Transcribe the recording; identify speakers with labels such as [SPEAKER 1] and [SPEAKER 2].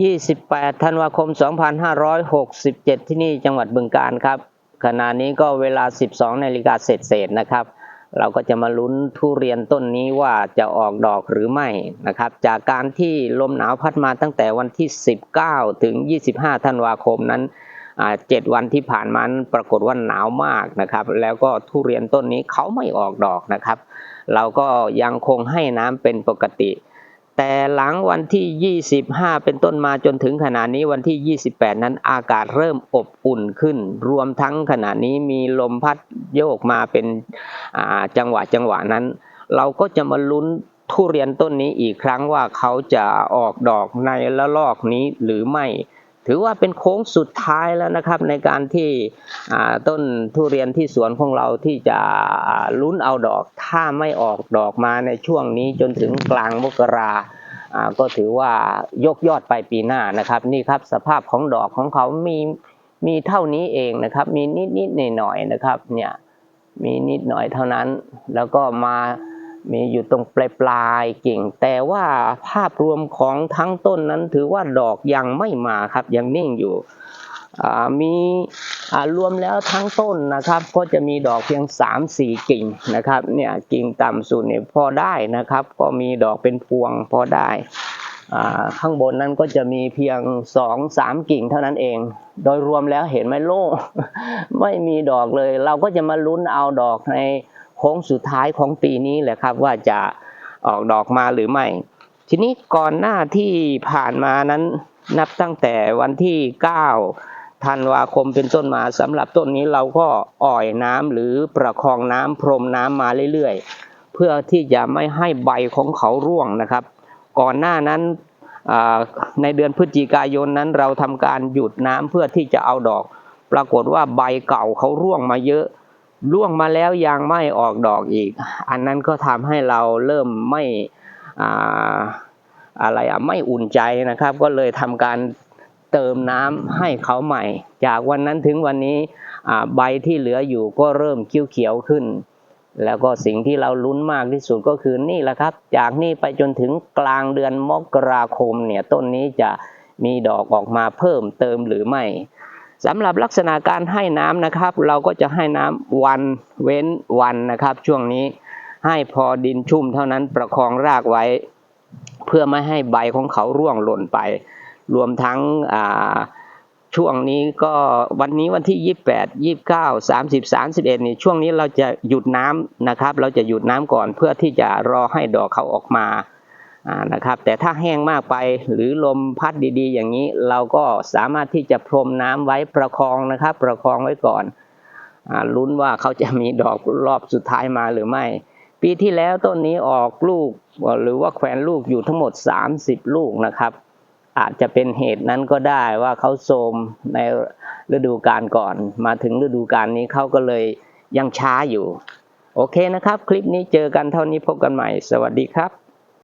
[SPEAKER 1] 28 ธันวาคม 2567 ที่นี่จังหวัดบึงกาฬครับ ขณะนี้ก็เวลา 12 นาฬิกาเศษๆนะครับ เราก็จะมาลุ้นทุเรียนต้นนี้ว่าจะออกดอกหรือไม่นะครับ จากการที่ลมหนาวพัดมาตั้งแต่วันที่ 19 ถึง 25 ธันวาคมนั้นเจ็ดวันที่ผ่านมานั้นปรากฏว่าหนาวมากนะครับ แล้วก็ทุเรียนต้นนี้เขาไม่ออกดอกนะครับ เราก็ยังคงให้น้ำเป็นปกติ แต่หลังวันที่ 25 เป็นต้นมาจนถึงขณะนี้วันที่ 28 นั้นอากาศเริ่มอบอุ่นขึ้น รวมทั้งขณะนี้มีลมพัดโยกมาเป็นจังหวะจังหวะนั้น เราก็จะมาลุ้นทุเรียนต้นนี้อีกครั้งว่าเขาจะออกดอกในละลอกนี้หรือไม่ ถือว่าเป็นโค้งสุดท้ายแล้วนะครับในการที่ต้นทุเรียนที่สวนของเราที่จะลุ้นเอาดอก ถ้าไม่ออกดอกมาในช่วงนี้จนถึงกลางมกราก็ถือว่ายกยอดไปปีหน้านะครับ นี่ครับสภาพของดอกของเขามีมีเท่านี้เองนะครับ มีนิดนิดหน่อยหน่อยๆนะครับเนี่ยมีนิดหน่อยเท่านั้น แล้วก็มา มีอยู่ตรงปลายปลายกิ่ง แต่ว่าภาพรวมของทั้งต้นนั้นถือว่าดอกยังไม่มาครับยังนิ่งอยู่มีรวมแล้วทั้งต้นนะครับ ก็จะมีดอกเพียง 3 4 กิ่งนะครับเนี่ยกิ่งต่ำสุดเนี่ยพอได้นะครับ ก็มีดอกเป็นพวงพอได้ข้างบนนั้นก็จะมีเพียง 2 3 กิ่งเท่านั้นเอง โดยรวมแล้วเห็นไหมโล่ไม่มีดอกเลย เราก็จะมาลุ้นเอาดอกใน ค้งสุดท้ายของปีนี้แหละครับ ว่าจะออกดอกมาหรือไม่ ทีนี้ก่อนหน้าที่ผ่านมานั้นนับตั้งแต่วันที่ 9 ธันวาคมเป็นต้นมาสำหรับต้นนี้เราก็อ่อยน้ำหรือประคองน้ำพรมน้ำมาเรื่อยๆ เพื่อที่จะไม่ให้ใบของเขาร่วงนะครับ ก่อนหน้านั้นในเดือนพฤศจิกายนนั้นเราทำการหยุดน้ำเพื่อที่จะเอาดอก ปรากฏว่าใบเก่าเขาร่วงมาเยอะ ร่วงมาแล้วยังไม่ออกดอกอีก อันนั้นก็ทำให้เราเริ่มไม่ออะไรอะไม่อุ่นใจนะครับ ก็เลยทำการเติมน้ำให้เขาใหม่ จากวันนั้นถึงวันนี้ใบที่เหลืออยู่ก็เริ่มเขียวๆขึ้น แล้วก็สิ่งที่เราลุ้นมากที่สุดก็คือนี่แหละครับ จากนี้ไปจนถึงกลางเดือนมกราคมเนี่ยต้นนี้จะมีดอกออกมาเพิ่มเติมหรือไม่ สำหรับลักษณะการให้น้ำนะครับ เราก็จะให้น้ำวันเว้นวันนะครับ ช่วงนี้ให้พอดินชุ่มเท่านั้นประคองรากไว้ เพื่อไม่ให้ใบของเขาร่วงหล่นไป รวมทั้งอ่าช่วงนี้ก็วันนี้วันที่ 28 29 30 31นี่ช่วงนี้เราจะหยุดน้ำนะครับ เราจะหยุดน้ำก่อนเพื่อที่จะรอให้ดอกเขาออกมา นะครับแต่ถ้าแห้งมากไปหรือลมพัดดีๆ อย่างนี้ เราก็สามารถที่จะพรมน้ำไว้ประคองนะครับประคองไว้ก่อนอลุ้นว่าเขาจะมีดอกรอบสุดท้ายมาหรือไม่ ปีที่แล้วต้นนี้ออกลูกหรือว่าแขวนลูกอยู่ทั้งหมด 30 ลูกนะครับ อาจจะเป็นเหตุนั้นก็ได้ว่าเขาโทรมในฤดูกาลก่อน มาถึงฤดูกาลนี้เขาก็เลยยังช้าอยู่ โอเคนะครับ คลิปนี้เจอกันเท่านี้พบกันใหม่ สวัสดีครับ